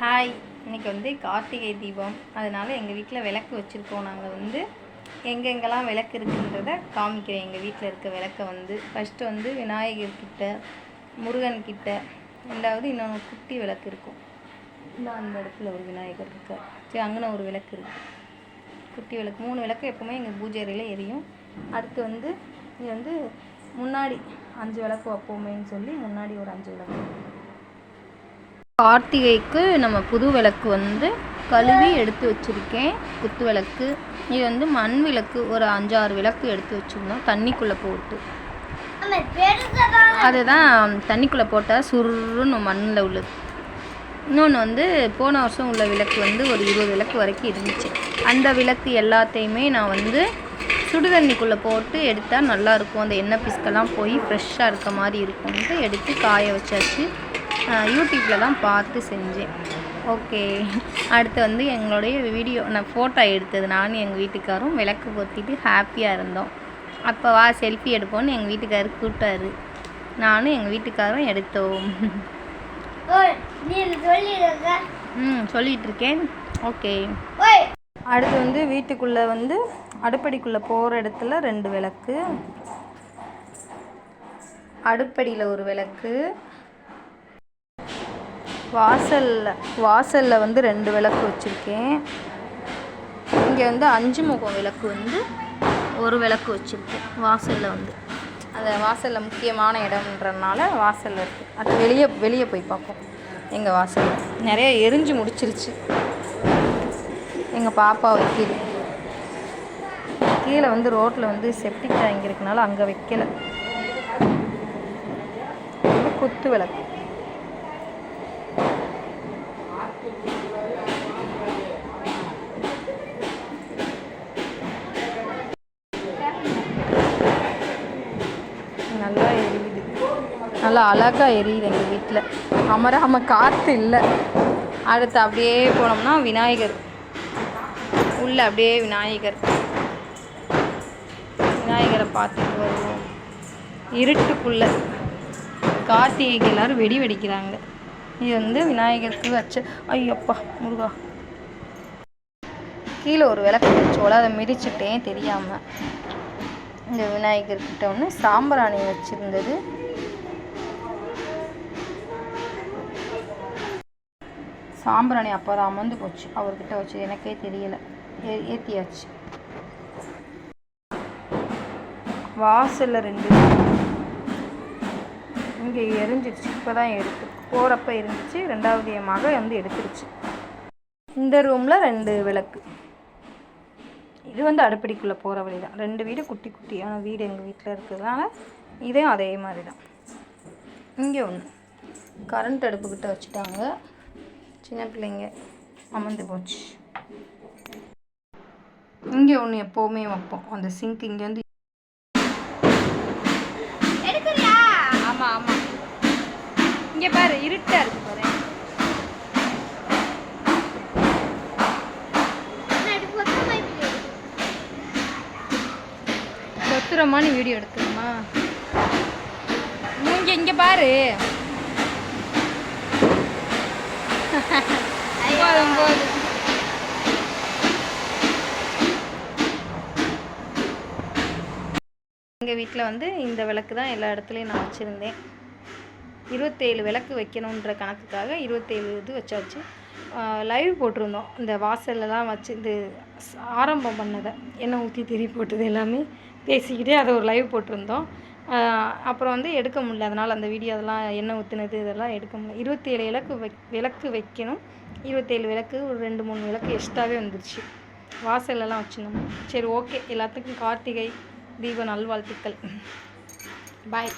Hi இன்றைக்கி வந்து கார்த்திகை தீபம். அதனால் எங்கள் வீட்டில் விளக்கு வச்சுருக்கோம். நாங்கள் வந்து எங்கெங்கெல்லாம் விளக்கு இருக்குன்றத காமிக்கிறேன். எங்கள் வீட்டில் இருக்க விளக்கை வந்து. ஃபஸ்ட்டு வந்து விநாயகர் கிட்ட முருகன் கிட்ட ரெண்டாவது இன்னொன்று குட்டி விளக்கு இருக்கும். இந்த அந்த இடத்துல ஒரு விநாயகர் இருக்கார். சரி அங்கன ஒரு விளக்கு இருக்குது குட்டி விளக்கு. மூணு விளக்கு எப்போவுமே எங்கள் பூஜை அறையில் எரியும். அடுத்து வந்து இது வந்து முன்னாடி அஞ்சு விளக்கு வைப்போமேன்னு சொல்லி முன்னாடி ஒரு அஞ்சு விளக்கு. கார்த்திகைக்கு நம்ம புது விளக்கு வந்து கழுவி எடுத்து வச்சுருக்கேன். குத்து விளக்கு. இது வந்து மண் விளக்கு. ஒரு அஞ்சாறு விளக்கு எடுத்து வச்சுருந்தோம். தண்ணிக்குள்ளே போட்டு. அதுதான் தண்ணிக்குள்ளே போட்டால் சுருன்னு மண்ணில் உள்ளது இன்னொன்று வந்து போன வருஷம் உள்ள விளக்கு வந்து ஒரு இருபது விளக்கு வரைக்கும் இருந்துச்சு. அந்த விளக்கு எல்லாத்தையுமே நான் வந்து சுடு தண்ணிக்குள்ளே போட்டு எடுத்தால் நல்லாயிருக்கும் அந்த எண்ணெய் பிஸ்கெல்லாம் போய் ஃப்ரெஷ்ஷாக இருக்க மாதிரி இருக்கும்ட்டு எடுத்து காய வச்சாச்சு. யூடியூப்பில் தான் பார்த்து செஞ்சேன். ஓகே. அடுத்து வந்து எங்களுடைய வீடியோ நான் ஃபோட்டோ எடுத்தது. நானும் எங்கள் வீட்டுக்காரும் விளக்கு பொத்திட்டு ஹாப்பியாக இருந்தோம். அப்போ வா செல்ஃபி எடுப்போம்னு எங்கள் வீட்டுக்காரர் கூப்பிட்டாரு. நானும் எங்கள் வீட்டுக்காரும் எடுத்தோம். ம் சொல்லிகிட்டு இருக்கேன். ஓகே. அடுத்து வந்து வீட்டுக்குள்ளே வந்து அடுப்படிக்குள்ளே போகிற இடத்துல ரெண்டு விளக்கு. அடுப்படியில் ஒரு விளக்கு. வாசலில் வாசலில் வந்து ரெண்டு விளக்கு வச்சுருக்கேன். இங்கே வந்து அஞ்சு முகம் விளக்கு வந்து ஒரு விளக்கு வச்சுருக்கேன் வாசலில் வந்து. அந்த வாசலில் முக்கியமான இடம்ன்றனால வாசலில் இருக்குது அது வெளியே வெளியே போய் பார்ப்போம். எங்கள் வாசலில். நிறைய எரிஞ்சு முடிச்சிருச்சு. எங்கள் பாப்பா வைக்கிது கீழே. வந்து ரோட்டில் வந்து செப்டிக் டேங்க் இருக்கனால அங்கே வைக்கலை. குத்து விளக்கு. நல்லா எரியுது. நல்லா அழகாக எரியுது எங்கள் வீட்டில் அமராம காற்று இல்லை. அடுத்து அப்படியே போனோம்னா விநாயகர். உள்ள அப்படியே விநாயகர். விநாயகரை பார்த்துட்டு வருவோம். இருட்டுக்குள்ளே. கார்த்திகைக்கு எல்லோரும் வெடி வெடிக்கிறாங்க. இது வந்து விநாயகருக்கு வச்ச ஐயப்பா முருகா. கீழே ஒரு விளக்கு வச்சோல அதை மிதிச்சிட்டேன் தெரியாமல் இந்த விநாயகர்கிட்ட ஒன்று சாம்பிராணி வச்சுருந்தது. சாம்பிராணி அப்போ தான் அமர்ந்து போச்சு. அவர்கிட்ட வச்சு எனக்கே தெரியலை. ஏ ஏற்றியாச்சு வாசலில் ரெண்டு இங்கே எரிஞ்சிருச்சு. இப்போ தான் எடுத்து போகிறப்ப இருந்துச்சு ரெண்டாவது வந்து எடுத்துருச்சு. இந்த ரூமில் ரெண்டு விளக்கு. இது வந்து அடுப்படிக்குள்ளே போகிற வழி தான் ரெண்டு வீடு குட்டி குட்டியான வீடு எங்கள் வீட்டில் இருக்கிறதுனால இதையும் அதே மாதிரி தான் இங்கே ஒன்று கரண்ட் அடுப்புக்கிட்ட வச்சுட்டாங்க. சின்ன பிள்ளைங்க அமர்ந்து போச்சு. இங்கே ஒன்று எப்போவுமே வைப்போம். அந்த சிங்க் இங்கே வந்து ஆமாம் ஆமாம் இங்கே பாரு இருட்டாக இருக்கு பாரு. கொத்துறமான்னு வீடியோ எடுக்கணுமா இங்கே இங்கே பாரு. போதும் போதும். எங்கள் வீட்டில் வந்து இந்த விளக்கு தான் எல்லா இடத்துலையும் நான் வச்சுருந்தேன். இருபத்தேழு விளக்கு வைக்கணுன்ற கணக்குக்காக இருபத்தேழு இது வச்சாச்சு. லைவ் போட்டிருந்தோம். இந்த வாசல்லலாம் வச்சு இந்த ஆரம்பம் பண்ணதை. எண்ணெய் ஊற்றி திரி போட்டது எல்லாமே. பேசிக்கிட்டே அதை ஒரு லைவ் போட்டிருந்தோம். அப்புறம் வந்து எடுக்க முடியல. அதனால் அந்த வீடியோ அதெல்லாம் எண்ணெய் ஊற்றுனது இதெல்லாம் எடுக்க முடியல. இருபத்தேழு விளக்கு வை விளக்கு வைக்கணும். இருபத்தேழு விளக்கு ஒரு ரெண்டு மூணு விளக்கு எக்ஸ்ட்ராவே வந்துருச்சு. வாசல்லலாம் வச்சுருந்தோம். சரி ஓகே எல்லாத்துக்கும் கார்த்திகை தீப நல்வாழ்த்துக்கள். பாய்